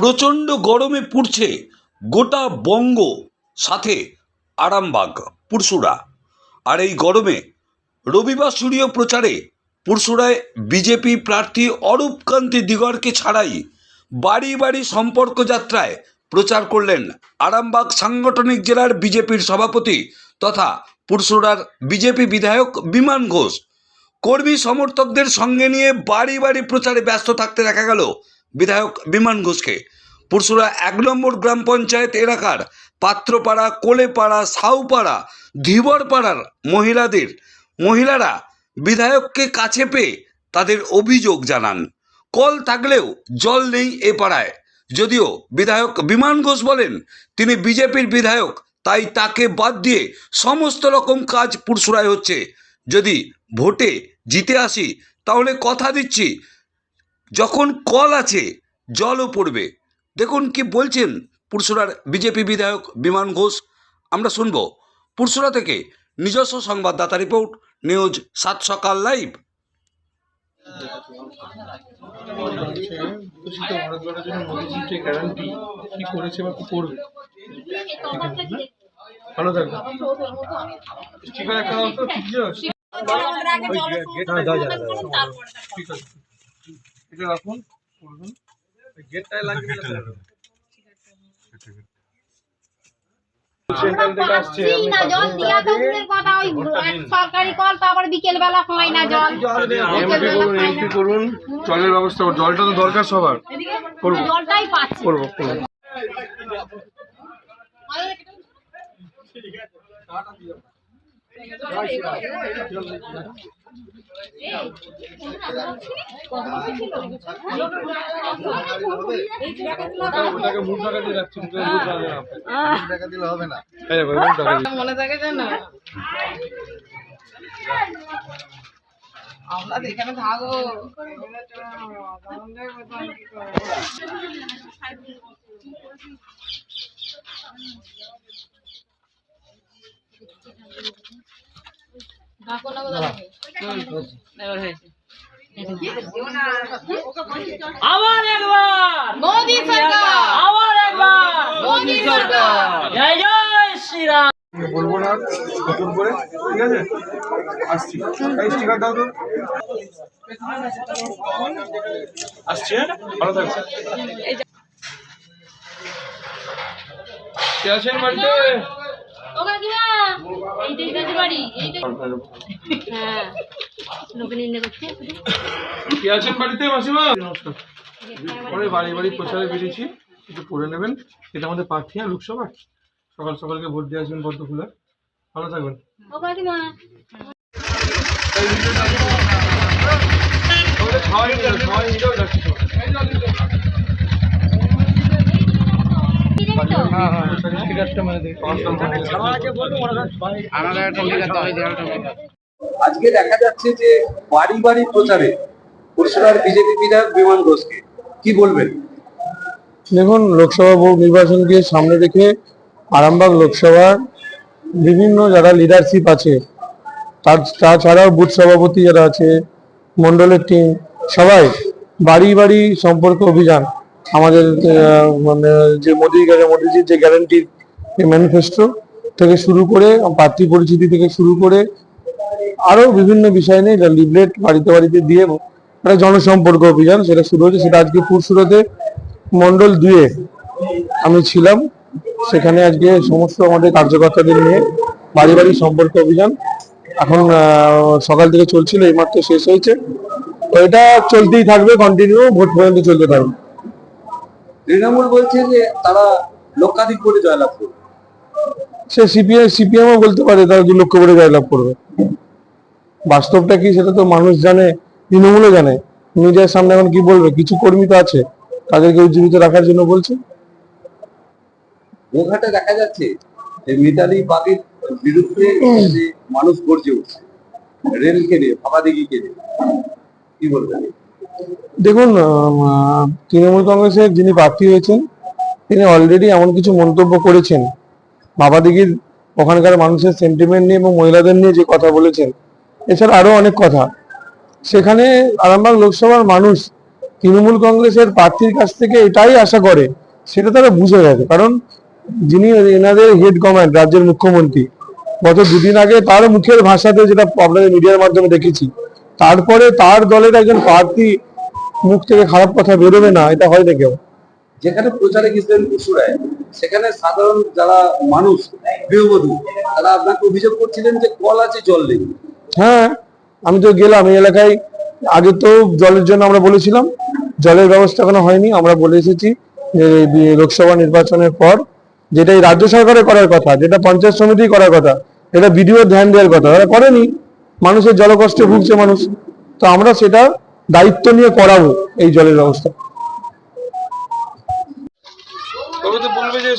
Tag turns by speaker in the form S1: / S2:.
S1: প্রচণ্ড গরমে পুড়ছে গোটা বঙ্গ, সাথে আরামবাগ পুরসুরা আর এই গরমে রবিবার সূর্য প্রচারে পুরসুরায় বিজেপি প্রার্থী অরূপকান্তি দিগরকে ছাড়াই বাড়ি বাড়ি সম্পর্ক যাত্রায় প্রচার করলেন আরামবাগ সাংগঠনিক জেলার বিজেপির সভাপতি তথা পুরসুরার বিজেপি বিধায়ক বিমান ঘোষ। কর্মী সমর্থকদের সঙ্গে নিয়ে বাড়ি বাড়ি প্রচারে ব্যস্ত থাকতে দেখা গেল বিধায়ক বিমান ঘোষকে। পুরসুরা এক নম্বর গ্রাম পঞ্চায়েত এলাকার পাত্রপাড়া, কোলেপাড়া, সাউপাড়া, ধীবরপাড়ার মহিলাদের। মহিলারা বিধায়ককে কাছে পেয়ে তাদের অভিযোগ জানান। কল থাকলেও জল নেই এ পাড়ায়। যদিও বিধায়ক বিমান ঘোষ বলেন, তিনি বিজেপির বিধায়ক, তাই তাকে বাদ দিয়ে সমস্ত রকম কাজ পুরসুরায় হচ্ছে। যদি ভোটে জিতে আসি, তাহলে কথা দিচ্ছি যখন কল আছে জলও পড়বে। দেখুন কি বলছেন পুরসুরার বিজেপি বিধায়ক বিমান ঘোষ। আমরা শুনব। পুরসুরা থেকে নিজস্ব সংবাদদাতা রিপোর্ট নিউজ সাত সকাল লাইভ।
S2: বলছে বিকশিত ভারত গড়ার জন্য মোদীজির যে গ্যারান্টি কি করেছে বা কি করবে ভালো থাকবে ঠিক আছে। এটা রাখুন করবেন গেটটায় লাগিয়ে সেন্ট্রাল থেকে আসছে
S3: না জল দিয়া তো দূরের কথা ওই সরকারি কল তো আবার বিকেল বেলা হয় না জল।
S2: এমপি করুন এমপি করুন জলের ব্যবস্থা জলটা তো দরকার সবার। করব।
S3: জলটাই পাচ্ছি।
S2: করব করব। দিয়ে না।
S4: মনে থাকে জানো আমরা তো এখানে থাকো
S5: আবার একবার।
S4: মোদি সরকার।
S5: আবার একবার।
S4: মোদি সরকার।
S5: জয় জয় শ্রীরাম।
S2: বলব না নতুন করে ঠিক আছে? আসছি। স্টিকার দাও তো। আসছি? হ্যাঁ? ভালো থাকবে কে আছেন বাড়িতে?
S3: এইটাই কাজে বাড়ি। এইটাই হ্যাঁ। লোকে নিন্দে করছে
S2: কে আছেন বাড়িতে মাসিমা? নমস্কার পরে বাড়ি বাড়ি প্রচারে বেরিয়েছি। একটু পড়ে নেবেন। এটা আমাদের প্রার্থী হ্যাঁ লোকসভা? সকাল সকালকে ভোট দিয়ে আসবেন পদ্মফুলা ভালো থাকবেন। খাওয়াই খাওয়াই নিয়ে যাও, যাচ্ছি তো। স্টিকারটা মানে দেখি
S6: আজকে দেখা যাচ্ছে যে বাড়ি বাড়ি প্রচারে পরশুরার বিজেপি বিধায়ক বিমান ঘোষকে কি বলবেন?
S7: দেখুন লোকসভা ভোট নির্বাচনকে সামনে রেখে আরামবাগ লোকসভার বিভিন্ন যারা লিডারশিপ আছে তার তাছাড়াও বুথ সভাপতি যারা আছে মন্ডলের টিম সবাই বাড়ি বাড়ি সম্পর্ক অভিযান। আমাদের মানে যে মোদী মোদীজির যে গ্যারান্টির ম্যানিফেস্টো থেকে শুরু করে, প্রার্থী পরিচিতি থেকে শুরু করে, আরও বিভিন্ন বিষয় নিয়ে লিফলেট বাড়িতে বাড়িতে দিয়ে একটা জনসম্পর্ক অভিযান সেটা শুরু হয়েছে। সেটা আজকে পুরসুরাতে মন্ডল দুয়ে আমি ছিলাম। সেখানে আজকে সমস্ত আমাদের কার্যকর্তাদের নিয়ে বাড়ি বাড়ি সম্পর্ক অভিযান এখন সকাল থেকে চলছিল এইমাত্র শেষ হয়েছে। তো এটা চলতেই থাকবে কন্টিনিউ ভোট পর্যন্ত চলতে থাকবে।
S6: তৃণমূল বলছে যে তারা লক্ষাধিক কোটি জয়লাভ করবে।
S7: সে সিপিআই সিপিএমও বলতে পারে তারা দু লক্ষ করে জয়লাভ করবে। বাস্তবটা কি সেটা তো মানুষ জানে তৃণমূলও জানে। মিডিয়ার সামনে এখন কি বলবে? কিছু কর্মী তো আছে তাদেরকে উজ্জীবিত রাখার জন্য বলছে।
S6: গোঘাটে দেখা যাচ্ছে যে মিতালি বাগের বিরুদ্ধে মানুষ গর্জে উঠছে। রেলকে নিয়ে ভাবাদিঘিকে নিয়ে। কি বলবেন?
S7: দেখুন তৃণমূল কংগ্রেসের যিনি প্রার্থী হয়েছেন, তিনি অলরেডি এমন কিছু মন্তব্য করেছেন। বাবাদিঘির ওখানকার মানুষের সেন্টিমেন্ট নিয়ে এবং মহিলাদের নিয়ে যে কথা বলেছেন, এছাড়া আরও অনেক কথা। সেখানে আরামবাগ লোকসভার মানুষ তৃণমূল কংগ্রেসের প্রার্থীর কাছ থেকে এটাই আশা করে, সেটা তারা বুঝে গেছে। কারণ যিনি এনাদের হেড কমান্ড রাজ্যের মুখ্যমন্ত্রী, গত দুদিন আগে তার মুখের ভাষাতে যেটা আপনাদের মিডিয়ার মাধ্যমে দেখেছি, তারপরে তার দলের একজন প্রার্থী মুখ থেকে খারাপ কথা বেরোবে না এটা হয় না কেউ।
S6: যেখানে প্রচারে গেছিলেন পুরসুরায় সেখানে সাধারণ যারা মানুষ গৃহবধূ তারা আপনাকে অভিযোগ করছিলেন যে কল আছে জল নেই।
S7: হ্যাঁ আমি তো গেলাম এই এলাকায়। আগে তো জলের জন্য আমরা বলেছিলাম জলের ব্যবস্থা এখনও হয়নি আমরা বলে এসেছি যে লোকসভা নির্বাচনের পর যেটা এই রাজ্য সরকারের করার কথা যেটা পঞ্চায়েত সমিতি করার কথা এটা বিডিও ধ্যান দেওয়ার কথা ওরা করেনি। মানুষের জলকষ্টে ভুগছে মানুষ। তো আমরা সেটা দায়িত্ব নিয়ে করাবো এই জলের ব্যবস্থা।
S2: বলবে যে